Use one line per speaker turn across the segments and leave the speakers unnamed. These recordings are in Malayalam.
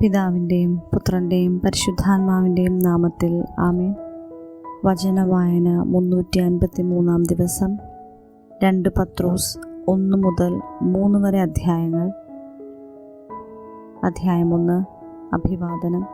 പിതാവിന്റെയും പുത്രന്റെയും പരിശുദ്ധാത്മാവിന്റെയും നാമത്തിൽ ആമേൻ. വചനവായന മുന്നൂറ്റി അൻപത്തി മൂന്നാം ദിവസം രണ്ട് പത്രോസ് ഒന്ന് മുതൽ മൂന്ന് വരെ അധ്യായങ്ങൾ. അധ്യായം ഒന്ന് അഭിവാദനം.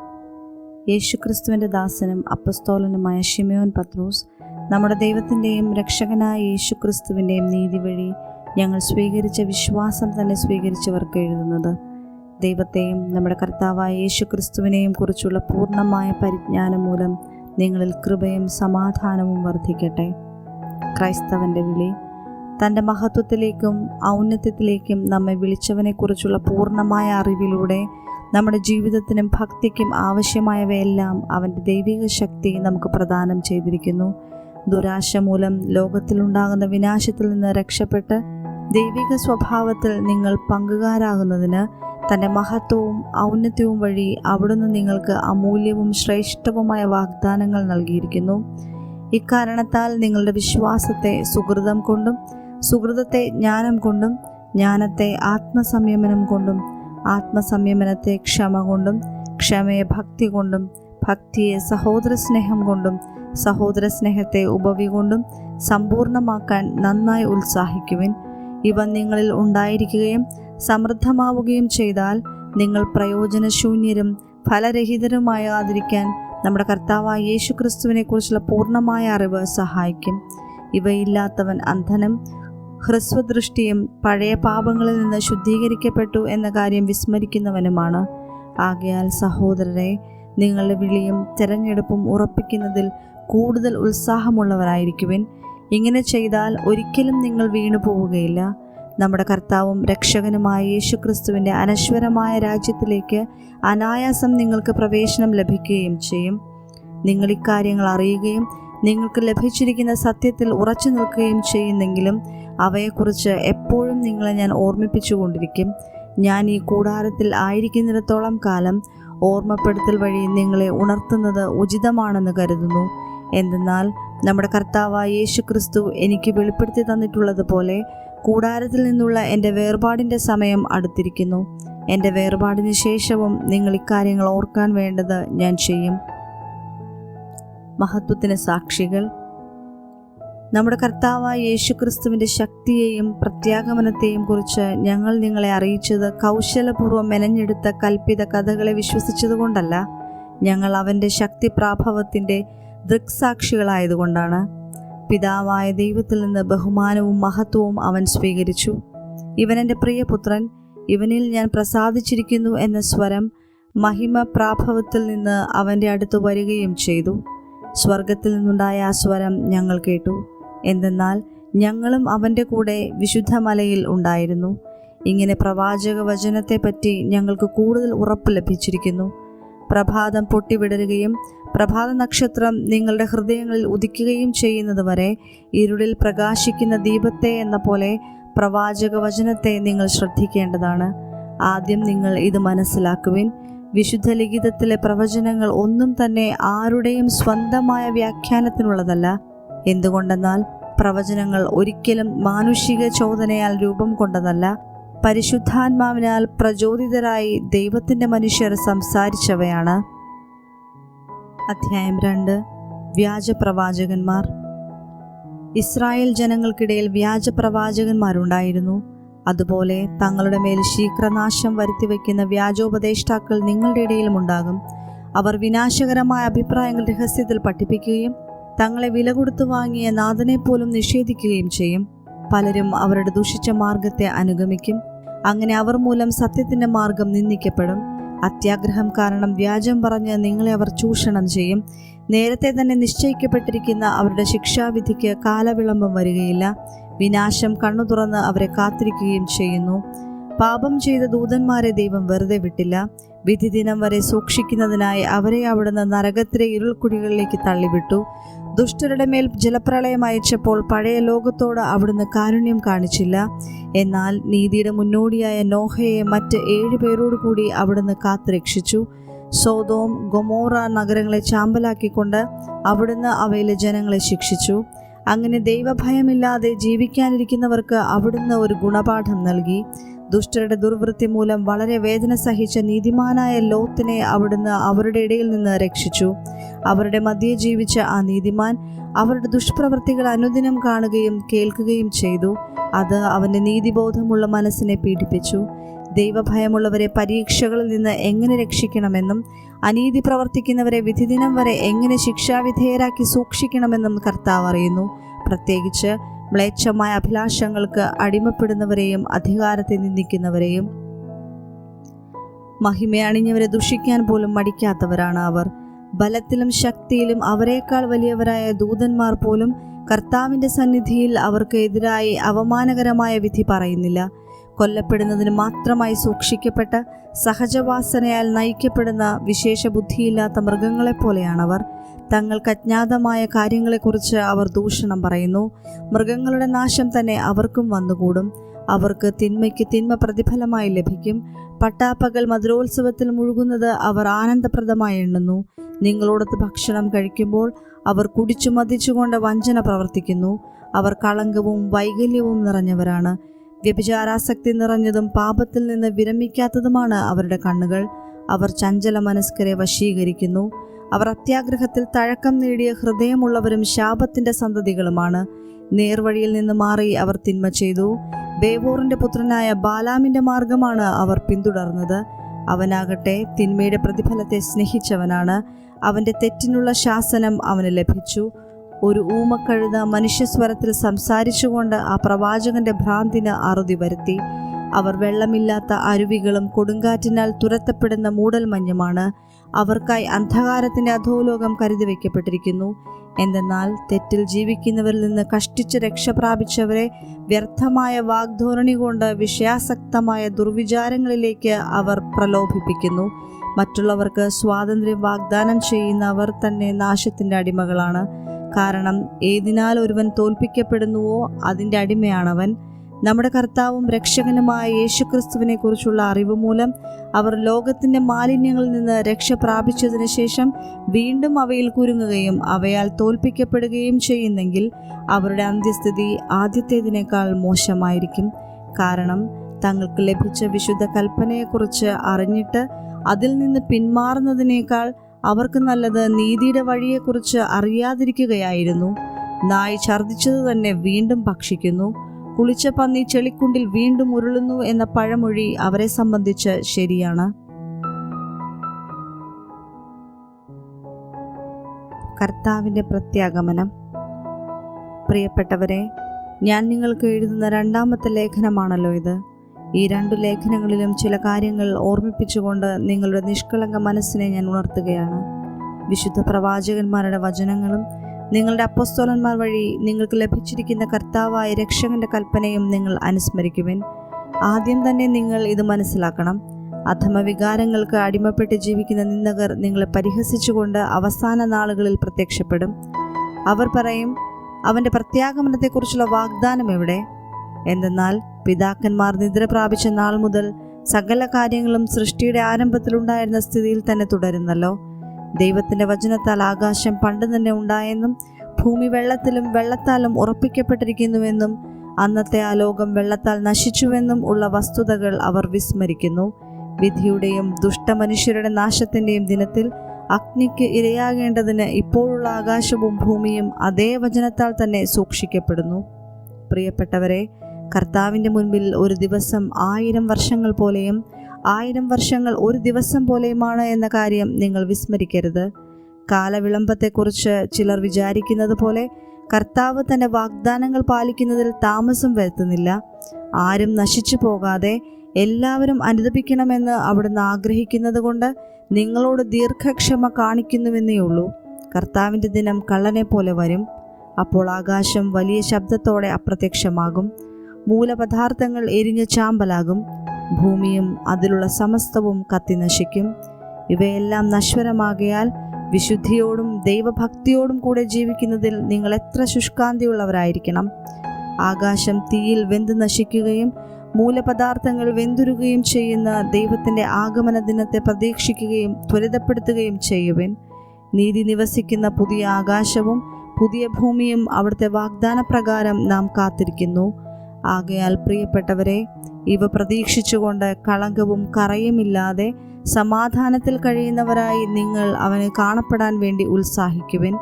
യേശുക്രിസ്തുവിന്റെ ദാസനും അപ്പസ്തോലനുമായ ഷിമയോൻ പത്രോസ് നമ്മുടെ ദൈവത്തിന്റെയും രക്ഷകനായ യേശുക്രിസ്തുവിന്റെയും നീതി വഴി ഞങ്ങൾ സ്വീകരിച്ച വിശ്വാസം തന്നെ സ്വീകരിച്ചവർക്ക് എഴുതുന്നത്. ദൈവത്തെയും നമ്മുടെ കർത്താവായ യേശു ക്രിസ്തുവിനെയും കുറിച്ചുള്ള പൂർണമായ പരിജ്ഞാനം മൂലം നിങ്ങളിൽ കൃപയും സമാധാനവും വർദ്ധിക്കട്ടെ. ക്രൈസ്തവന്റെ വിളി. തന്റെ മഹത്വത്തിലേക്കും ഔന്നത്യത്തിലേക്കും നമ്മെ വിളിച്ചവനെക്കുറിച്ചുള്ള പൂർണമായ അറിവിലൂടെ നമ്മുടെ ജീവിതത്തിനും ഭക്തിക്കും ആവശ്യമായവയെല്ലാം അവന്റെ ദൈവിക ശക്തി നമുക്ക് പ്രദാനം ചെയ്തിരിക്കുന്നു. ദുരാശ മൂലം ലോകത്തിലുണ്ടാകുന്ന വിനാശത്തിൽ നിന്ന് രക്ഷപ്പെട്ട് ദൈവിക സ്വഭാവത്തിൽ നിങ്ങൾ പങ്കുകാരാകുന്നതിന് തന്റെ മഹത്വവും ഔന്നത്യവും വഴി അവിടുന്ന് നിങ്ങൾക്ക് അമൂല്യവും ശ്രേഷ്ഠവുമായ വാഗ്ദാനങ്ങൾ നൽകിയിരിക്കുന്നു. ഇക്കാരണത്താൽ നിങ്ങളുടെ വിശ്വാസത്തെ സുഹൃതം കൊണ്ടും സുഹൃതത്തെ ജ്ഞാനം കൊണ്ടും ജ്ഞാനത്തെ ആത്മസംയമനം കൊണ്ടും ആത്മസംയമനത്തെ ക്ഷമ കൊണ്ടും ക്ഷമയെ ഭക്തി കൊണ്ടും ഭക്തിയെ സഹോദര സ്നേഹം കൊണ്ടും സഹോദര സ്നേഹത്തെ ഉപവി കൊണ്ടും സമ്പൂർണമാക്കാൻ നന്നായി ഉത്സാഹിക്കുവിൻ. ഇവ നിങ്ങളിൽ ഉണ്ടായിരിക്കുകയും സമൃദ്ധമാവുകയും ചെയ്താൽ നിങ്ങൾ പ്രയോജനശൂന്യരും ഫലരഹിതരുമായാതിരിക്കാൻ നമ്മുടെ കർത്താവായ യേശു ക്രിസ്തുവിനെ കുറിച്ചുള്ള പൂർണമായ അറിവ് സഹായിക്കും. ഇവയില്ലാത്തവൻ അന്ധനും ഹ്രസ്വദൃഷ്ടിയും പഴയ പാപങ്ങളിൽ നിന്ന് ശുദ്ധീകരിക്കപ്പെട്ടു എന്ന കാര്യം വിസ്മരിക്കുന്നവനുമാണ്. ആകയാൽ സഹോദരരെ നിങ്ങളുടെ വിളിയും തിരഞ്ഞെടുപ്പും ഉറപ്പിക്കുന്നതിൽ കൂടുതൽ ഉത്സാഹമുള്ളവരായിരിക്കുവിൻ. ഇങ്ങനെ ചെയ്താൽ ഒരിക്കലും നിങ്ങൾ വീണു പോവുകയില്ല നമ്മുടെ കർത്താവും രക്ഷകനുമായ യേശുക്രിസ്തുവിന്റെ അനശ്വരമായ രാജ്യത്തിലേക്ക് അനായാസം നിങ്ങൾക്ക് പ്രവേശനം ലഭിക്കുകയും ചെയ്യും. നിങ്ങൾ ഇക്കാര്യങ്ങൾ അറിയുകയും നിങ്ങൾക്ക് ലഭിച്ചിരിക്കുന്ന സത്യത്തിൽ ഉറച്ചു നിൽക്കുകയും ചെയ്യുന്നെങ്കിലും അവയെക്കുറിച്ച് എപ്പോഴും നിങ്ങളെ ഞാൻ ഓർമ്മിപ്പിച്ചുകൊണ്ടിരിക്കും. ഞാൻ ഈ കൂടാരത്തിൽ ആയിരിക്കുന്നിടത്തോളം കാലം ഓർമ്മപ്പെടുത്തൽ വഴി നിങ്ങളെ ഉണർത്തുന്നത് ഉചിതമാണെന്ന് കരുതുന്നു. എന്തെന്നാൽ നമ്മുടെ കർത്താവായ യേശു ക്രിസ്തു എനിക്ക് വെളിപ്പെടുത്തി തന്നിട്ടുള്ളതുപോലെ കൂടാരത്തിൽ നിന്നുള്ള എന്റെ വേർപാടിന്റെ സമയം അടുത്തിരിക്കുന്നു. എന്റെ വേർപാടിന് ശേഷവും നിങ്ങൾ ഇക്കാര്യങ്ങൾ ഓർക്കാൻ വേണ്ടത് ഞാൻ ചെയ്യും. മഹത്വത്തിന് സാക്ഷികൾ. നമ്മുടെ കർത്താവായ യേശുക്രിസ്തുവിന്റെ ശക്തിയെയും പ്രത്യാഗമനത്തെയും കുറിച്ച് ഞങ്ങൾ നിങ്ങളെ അറിയിച്ചത് കൗശലപൂർവം മെനഞ്ഞെടുത്ത കൽപ്പിത കഥകളെ വിശ്വസിച്ചതുകൊണ്ടല്ല. ഞങ്ങൾ അവന്റെ ശക്തി പ്രാഭവത്തിന്റെ ദൃക്സാക്ഷികളായതുകൊണ്ടാണ്. പിതാവായ ദൈവത്തിൽ നിന്ന് ബഹുമാനവും മഹത്വവും അവൻ സ്വീകരിച്ചു. ഇവൻ എന്റെ പ്രിയപുത്രൻ ഇവനിൽ ഞാൻ പ്രസാദിച്ചിരിക്കുന്നു എന്ന സ്വരം മഹിമ പ്രാഭവത്തിൽ നിന്ന് അവന്റെ അടുത്ത് വരികയും ചെയ്തു. സ്വർഗത്തിൽ നിന്നുണ്ടായ ആ സ്വരം ഞങ്ങൾ കേട്ടു. എന്തെന്നാൽ ഞങ്ങളും അവന്റെ കൂടെ വിശുദ്ധ മലയിൽ ഉണ്ടായിരുന്നു. ഇങ്ങനെ പ്രവാചക വചനത്തെപ്പറ്റി ഞങ്ങൾക്ക് കൂടുതൽ ഉറപ്പ് ലഭിച്ചിരിക്കുന്നു. പ്രഭാതം പൊട്ടിവിടരുകയും പ്രഭാത നക്ഷത്രം നിങ്ങളുടെ ഹൃദയങ്ങളിൽ ഉദിക്കുകയും ചെയ്യുന്നത് വരെ ഇരുളിൽ പ്രകാശിക്കുന്ന ദീപത്തെ എന്ന പോലെ പ്രവാചക വചനത്തെ നിങ്ങൾ ശ്രദ്ധിക്കേണ്ടതാണ്. ആദ്യം നിങ്ങൾ ഇത് മനസ്സിലാക്കുവിൻ. വിശുദ്ധ ലിഖിതത്തിലെ പ്രവചനങ്ങൾ ഒന്നും തന്നെ ആരുടെയും സ്വന്തമായ വ്യാഖ്യാനത്തിനുള്ളതല്ല. എന്തുകൊണ്ടെന്നാൽ പ്രവചനങ്ങൾ ഒരിക്കലും മാനുഷിക ചോദനയാൽ രൂപം കൊണ്ടതല്ല. പരിശുദ്ധാത്മാവിനാൽ പ്രചോദിതരായി ദൈവത്തിന്റെ മനുഷ്യർ സംസാരിച്ചവയാണ്. അധ്യായം രണ്ട്. വ്യാജപ്രവാചകന്മാർ ഇസ്രായേൽ ജനങ്ങൾക്കിടയിൽ വ്യാജപ്രവാചകന്മാരുണ്ടായിരുന്നു അതുപോലെ തങ്ങളുടെ മേൽ ശീഘ്രനാശം വരുത്തിവെക്കുന്ന വ്യാജോപദേഷ്ടാക്കൾ നിങ്ങളുടെ ഇടയിലും ഉണ്ടാകും. അവർ വിനാശകരമായ അഭിപ്രായങ്ങൾ രഹസ്യത്തിൽ പഠിപ്പിക്കുകയും തങ്ങളെ വില കൊടുത്തു വാങ്ങിയ നാഥനെ പോലും നിഷേധിക്കുകയും ചെയ്യും. പലരും അവരുടെ ദുഷിച്ച മാർഗത്തെ അനുഗമിക്കും. അങ്ങനെ അവർ മൂലം സത്യത്തിന്റെ മാർഗം നിന്ദിക്കപ്പെടും. അത്യാഗ്രഹം കാരണം വ്യാജം പറഞ്ഞ് നിങ്ങളെ അവർ ചൂഷണം ചെയ്യും. നേരത്തെ തന്നെ നിശ്ചയിക്കപ്പെട്ടിരിക്കുന്ന അവരുടെ ശിക്ഷാവിധിക്ക് കാലവിളംബം വരികയില്ല. വിനാശം കണ്ണു തുറന്ന് അവരെ കാത്തിരിക്കുകയും ചെയ്യുന്നു. പാപം ചെയ്ത ദൂതന്മാരെ ദൈവം വെറുതെ വിട്ടില്ല. വിധി ദിനം വരെ സൂക്ഷിക്കുന്നതിനായി അവരെ അവിടുന്ന് നരകത്തിലെ ഇരുൾക്കുടികളിലേക്ക് തള്ളിവിട്ടു. ദുഷ്ടരുടെ മേൽ ജലപ്രളയം അയച്ചപ്പോൾ പഴയ ലോകത്തോട് അവിടുന്ന് കാരുണ്യം കാണിച്ചില്ല. എന്നാൽ നീതിയുടെ മുന്നോടിയായ നോഹയെ മറ്റ് ഏഴ് പേരോടു കൂടി അവിടുന്ന് കാത്തുരക്ഷിച്ചു. സോതോം ഗൊമോറ നഗരങ്ങളെ ചാമ്പലാക്കിക്കൊണ്ട് അവിടുന്ന് അവയിലെ ജനങ്ങളെ ശിക്ഷിച്ചു. അങ്ങനെ ദൈവഭയമില്ലാതെ ജീവിക്കാനിരിക്കുന്നവർക്ക് അവിടുന്ന് ഒരു ഗുണപാഠം നൽകി. ദുഷ്ടരുടെ ദുർവൃത്തി മൂലം വളരെ വേദന സഹിച്ച നീതിമാനായ ലോത്തിനെ അവിടുന്ന് അവരുടെ ഇടയിൽ നിന്ന് രക്ഷിച്ചു. അവരുടെ മധ്യേ ജീവിച്ച ആ നീതിമാൻ അവരുടെ ദുഷ്പ്രവൃത്തികൾ അനുദിനം കാണുകയും കേൾക്കുകയും ചെയ്തു. അത് അവന്റെ നീതിബോധമുള്ള മനസ്സിനെ പീഡിപ്പിച്ചു. ദൈവഭയമുള്ളവരെ പരീക്ഷകളിൽ നിന്ന് എങ്ങനെ രക്ഷിക്കണമെന്നും അനീതി പ്രവർത്തിക്കുന്നവരെ വിധിദിനം വരെ എങ്ങനെ ശിക്ഷാവിധേയരാക്കി സൂക്ഷിക്കണമെന്നും കർത്താവ് അറിയുന്നു. പ്രത്യേകിച്ച് മ്ലേച്ഛമായ അഭിലാഷങ്ങൾക്ക് അടിമപ്പെടുന്നവരെയും അധികാരത്തെ നിന്ദിക്കുന്നവരെയും. മഹിമയണിഞ്ഞവരെ ദുഷിക്കാൻ പോലും മടിക്കാത്തവരാണ് അവർ. ബലത്തിലും ശക്തിയിലും അവരെക്കാൾ വലിയവരായ ദൂതന്മാർ പോലും കർത്താവിന്റെ സന്നിധിയിൽ അവർക്ക് എതിരായി അവമാനകരമായ വിധി പറയുന്നില്ല. കൊല്ലപ്പെടുന്നതിന് മാത്രമായി സൂക്ഷിക്കപ്പെട്ട സഹജവാസനയാൽ നയിക്കപ്പെടുന്ന വിശേഷ ബുദ്ധിയില്ലാത്ത മൃഗങ്ങളെപ്പോലെയാണവർ. തങ്ങൾക്ക് അജ്ഞാതമായ കാര്യങ്ങളെക്കുറിച്ച് അവർ ദൂഷണം പറയുന്നു. മൃഗങ്ങളുടെ നാശം തന്നെ അവർക്കും വന്നുകൂടും. അവർക്ക് തിന്മയ്ക്ക് തിന്മ പ്രതിഫലമായി ലഭിക്കും. പട്ടാപ്പകൽ മധുരോത്സവത്തിൽ മുഴുകുന്നത് അവർ ആനന്ദപ്രദമായി എണ്ണുന്നു. നിങ്ങളോടൊത്ത് ഭക്ഷണം കഴിക്കുമ്പോൾ അവർ കുടിച്ചു മതിച്ചുകൊണ്ട് വഞ്ചന പ്രവർത്തിക്കുന്നു. അവർ കളങ്കവും വൈകല്യവും നിറഞ്ഞവരാണ്. വ്യഭിചാരാസക്തി നിറഞ്ഞതും പാപത്തിൽ നിന്ന് വിരമിക്കാത്തതുമാണ് അവരുടെ കണ്ണുകൾ. അവർ ചഞ്ചല മനസ്കരെ വശീകരിക്കുന്നു. അവർ അത്യാഗ്രഹത്തിൽ തഴക്കം നേടിയ ഹൃദയമുള്ളവരും ശാപത്തിന്റെ സന്തതികളുമാണ്. നേർവഴിയിൽ നിന്ന് മാറി അവർ തിന്മ ചെയ്തു. ബേവോറിന്റെ പുത്രനായ ബാലാമിന്റെ മാർഗമാണ് അവർ പിന്തുടർന്നത്. അവനാകട്ടെ തിന്മയുടെ പ്രതിഫലത്തെ സ്നേഹിച്ചവനാണ്. അവന്റെ തെറ്റിനുള്ള ശാസനം അവന് ലഭിച്ചു. ഒരു ഊമക്കഴുത മനുഷ്യസ്വരത്തിൽ സംസാരിച്ചുകൊണ്ട് ആ പ്രവാചകന്റെ ഭ്രാന്തിന് അറുതി വരുത്തി. അവർ വെള്ളമില്ലാത്ത അരുവികളും കൊടുങ്കാറ്റിനാൽ തുരത്തപ്പെടുന്ന മൂടൽമഞ്ഞുമാണ്. അവർക്കായി അന്ധകാരത്തിന്റെ അധോലോകം കരുതി വയ്ക്കപ്പെട്ടിരിക്കുന്നു. എന്തെന്നാൽ തെറ്റിൽ ജീവിക്കുന്നവരിൽ നിന്ന് കഷ്ടിച്ച് രക്ഷ പ്രാപിച്ചവരെ വ്യർത്ഥമായ വാഗ്ധോരണി കൊണ്ട് വിഷയാസക്തമായ ദുർവിചാരങ്ങളിലേക്ക് അവർ പ്രലോഭിപ്പിക്കുന്നു. മറ്റുള്ളവർക്ക് സ്വാതന്ത്ര്യം വാഗ്ദാനം ചെയ്യുന്ന അവർ തന്നെ നാശത്തിന്റെ അടിമകളാണ്. കാരണം ഏതിനാൽ ഒരുവൻ തോൽപ്പിക്കപ്പെടുന്നുവോ അതിന്റെ അടിമയാണവൻ. നമ്മുടെ കർത്താവും രക്ഷകനുമായ യേശുക്രിസ്തുവിനെ കുറിച്ചുള്ള അറിവ് മൂലം അവർ ലോകത്തിന്റെ മാലിന്യങ്ങളിൽ നിന്ന് രക്ഷ പ്രാപിച്ചതിന് ശേഷം വീണ്ടും അവയിൽ കുരുങ്ങുകയും അവയാൽ തോൽപ്പിക്കപ്പെടുകയും ചെയ്യുന്നെങ്കിൽ അവരുടെ അന്ത്യസ്ഥിതി ആദ്യത്തേതിനേക്കാൾ മോശമായിരിക്കും. കാരണം തങ്ങൾക്ക് ലഭിച്ച വിശുദ്ധ കൽപ്പനയെക്കുറിച്ച് അറിഞ്ഞിട്ട് അതിൽ നിന്ന് പിന്മാറുന്നതിനേക്കാൾ അവർക്ക് നല്ലത് നീതിയുടെ വഴിയെക്കുറിച്ച് അറിയാതിരിക്കുകയായിരുന്നു. നായ് ഛർദിച്ചത് തന്നെ വീണ്ടും ഭക്ഷിക്കുന്നു. കുളിച്ച പന്നി ചെളിക്കുണ്ടിൽ വീണ്ടും ഉരുളുന്നു എന്ന പഴമൊഴി അവരെ സംബന്ധിച്ച് ശരിയാണ്. കർത്താവിന്റെ പ്രത്യാഗമനം. പ്രിയപ്പെട്ടവരെ ഞാൻ നിങ്ങൾക്ക് എഴുതുന്ന രണ്ടാമത്തെ ലേഖനമാണല്ലോ ഇത്. ഈ രണ്ടു ലേഖനങ്ങളിലും ചില കാര്യങ്ങൾ ഓർമ്മിപ്പിച്ചുകൊണ്ട് നിങ്ങളുടെ നിഷ്കളങ്ക മനസ്സിനെ ഞാൻ ഉണർത്തുകയാണ്. വിശുദ്ധ പ്രവാചകന്മാരുടെ വചനങ്ങളും നിങ്ങളുടെ അപ്പസ്തോലന്മാർ വഴി നിങ്ങൾക്ക് ലഭിച്ചിരിക്കുന്ന കർത്താവായ രക്ഷകന്റെ കൽപ്പനയും നിങ്ങൾ അനുസ്മരിക്കുവിൻ. ആദ്യം തന്നെ നിങ്ങൾ ഇത് മനസ്സിലാക്കണം. അധമ വികാരങ്ങൾക്ക് അടിമപ്പെട്ട് ജീവിക്കുന്ന നിന്ദകർ നിങ്ങളെ പരിഹസിച്ചുകൊണ്ട് അവസാന നാളുകളിൽ പ്രത്യക്ഷപ്പെടും. അവർ പറയും അവന്റെ പ്രത്യാഗമനത്തെക്കുറിച്ചുള്ള വാഗ്ദാനം എവിടെ? എന്തെന്നാൽ പിതാക്കന്മാർ നിദ്ര പ്രാപിച്ച നാൾ മുതൽ സകല കാര്യങ്ങളും സൃഷ്ടിയുടെ ആരംഭത്തിലുണ്ടായിരുന്ന സ്ഥിതിയിൽ തന്നെ തുടരുന്നല്ലോ. ദൈവത്തിന്റെ വചനത്താൽ ആകാശം പണ്ട് തന്നെ ഉണ്ടായെന്നും ഭൂമി വെള്ളത്തിലും വെള്ളത്താലും ഉറപ്പിക്കപ്പെട്ടിരിക്കുന്നുവെന്നും അന്നത്തെ ആ ലോകം വെള്ളത്താൽ നശിച്ചുവെന്നും ഉള്ള വസ്തുതകൾ അവർ വിസ്മരിക്കുന്നു. വിധിയുടെയും ദുഷ്ടമനുഷ്യരുടെ നാശത്തിന്റെയും ദിനത്തിൽ അഗ്നിക്ക് ഇരയാകേണ്ടതിന് ഇപ്പോഴുള്ള ആകാശവും ഭൂമിയും അതേ വചനത്താൽ തന്നെ സൂക്ഷിക്കപ്പെടുന്നു. പ്രിയപ്പെട്ടവരെ കർത്താവിന്റെ മുൻപിൽ ഒരു ദിവസം ആയിരം വർഷങ്ങൾ പോലെയും ആയിരം വർഷങ്ങൾ ഒരു ദിവസം പോലെയുമാണ് എന്ന കാര്യം നിങ്ങൾ വിസ്മരിക്കരുത്. കാലവിളംബത്തെക്കുറിച്ച് ചിലർ വിചാരിക്കുന്നത് പോലെ കർത്താവ് തന്റെ വാഗ്ദാനങ്ങൾ പാലിക്കുന്നതിൽ താമസം വരുത്തുന്നില്ല. ആരും നശിച്ചു പോകാതെ എല്ലാവരും അനുദപിക്കണമെന്ന് അവിടുന്ന് ആഗ്രഹിക്കുന്നത് കൊണ്ട് നിങ്ങളോട് ദീർഘക്ഷമ കാണിക്കുന്നുവെന്നേ ഉള്ളൂ. കർത്താവിന്റെ ദിനം കള്ളനെ പോലെ വരും. അപ്പോൾ ആകാശം വലിയ ശബ്ദത്തോടെ അപ്രത്യക്ഷമാകും. മൂലപദാർത്ഥങ്ങൾ എരിഞ്ഞ് ചാമ്പലാകും. ഭൂമിയും അതിലുള്ള സമസ്തവും കത്തിനശിക്കും ഇവയെല്ലാം നശ്വരമാകയാൽ വിശുദ്ധിയോടും ദൈവഭക്തിയോടും കൂടെ ജീവിക്കുന്നതിൽ നിങ്ങൾ എത്ര ശുഷ്കാന്തിയുള്ളവരായിരിക്കണം. ആകാശം തീയിൽ വെന്ത് നശിക്കുകയും മൂലപദാർത്ഥങ്ങൾ വെന്തുരുകയും ചെയ്യുന്ന ദൈവത്തിന്റെ ആഗമന ദിനത്തെ പ്രതീക്ഷിക്കുകയും ത്വരിതപ്പെടുത്തുകയും ചെയ്യുവിൻ. നീതി നിവസിക്കുന്ന പുതിയ ആകാശവും പുതിയ ഭൂമിയും അവിടുത്തെ വാഗ്ദാന പ്രകാരം നാം കാത്തിരിക്കുന്നു. ആകയാൽ പ്രിയപ്പെട്ടവരെ ഇവ പ്രതീക്ഷിച്ചുകൊണ്ട് കളങ്കവും കറയുമില്ലാതെ സമാധാനത്തിൽ കഴിയുന്നവരായി നിങ്ങൾ അവന് കാണപ്പെടാൻ വേണ്ടി ഉത്സാഹിക്കുവിൻ.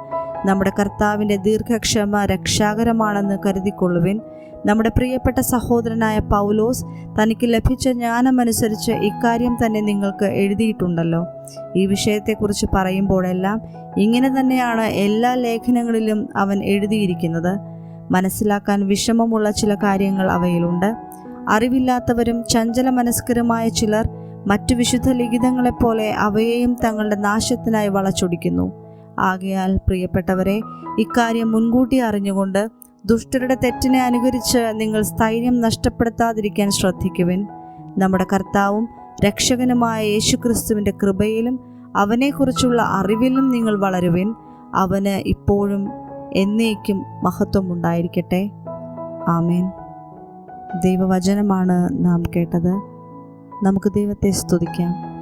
നമ്മുടെ കർത്താവിന്റെ ദീർഘക്ഷമ രക്ഷാകരമാണെന്ന് കരുതിക്കൊള്ളുവിൻ. നമ്മുടെ പ്രിയപ്പെട്ട സഹോദരനായ പൗലോസ് തനിക്ക് ലഭിച്ച ജ്ഞാനമനുസരിച്ച് ഇക്കാര്യം തന്നെ നിങ്ങൾക്ക് എഴുതിയിട്ടുണ്ടല്ലോ. ഈ വിഷയത്തെക്കുറിച്ച് പറയുമ്പോഴെല്ലാം ഇങ്ങനെ തന്നെയാണ് എല്ലാ ലേഖനങ്ങളിലും അവൻ എഴുതിയിരിക്കുന്നത്. മനസ്സിലാക്കാൻ വിഷമമുള്ള ചില കാര്യങ്ങൾ അവയിലുണ്ട്. അറിവില്ലാത്തവരും ചഞ്ചല മനസ്കരമായ ചിലർ മറ്റു വിശുദ്ധ ലിഖിതങ്ങളെപ്പോലെ അവയെയും തങ്ങളുടെ നാശത്തിനായി വളച്ചൊടിക്കുന്നു. ആകയാൽ പ്രിയപ്പെട്ടവരെ ഇക്കാര്യം മുൻകൂട്ടി അറിഞ്ഞുകൊണ്ട് ദുഷ്ടരുടെ തെറ്റിനെ അനുകരിച്ച് നിങ്ങൾ സ്ഥൈര്യം നഷ്ടപ്പെടുത്താതിരിക്കാൻ ശ്രദ്ധിക്കുവിൻ. നമ്മുടെ കർത്താവും രക്ഷകനുമായ യേശുക്രിസ്തുവിന്റെ കൃപയിലും അവനെക്കുറിച്ചുള്ള അറിവിലും നിങ്ങൾ വളരുവിൻ. അവന് ഇപ്പോഴും എന്നേക്കും മഹത്വം ഉണ്ടായിരിക്കട്ടെ. ആമേൻ. ദൈവവചനമാണ് നാം കേട്ടത്. നമുക്ക് ദൈവത്തെ സ്തുതിക്കാം.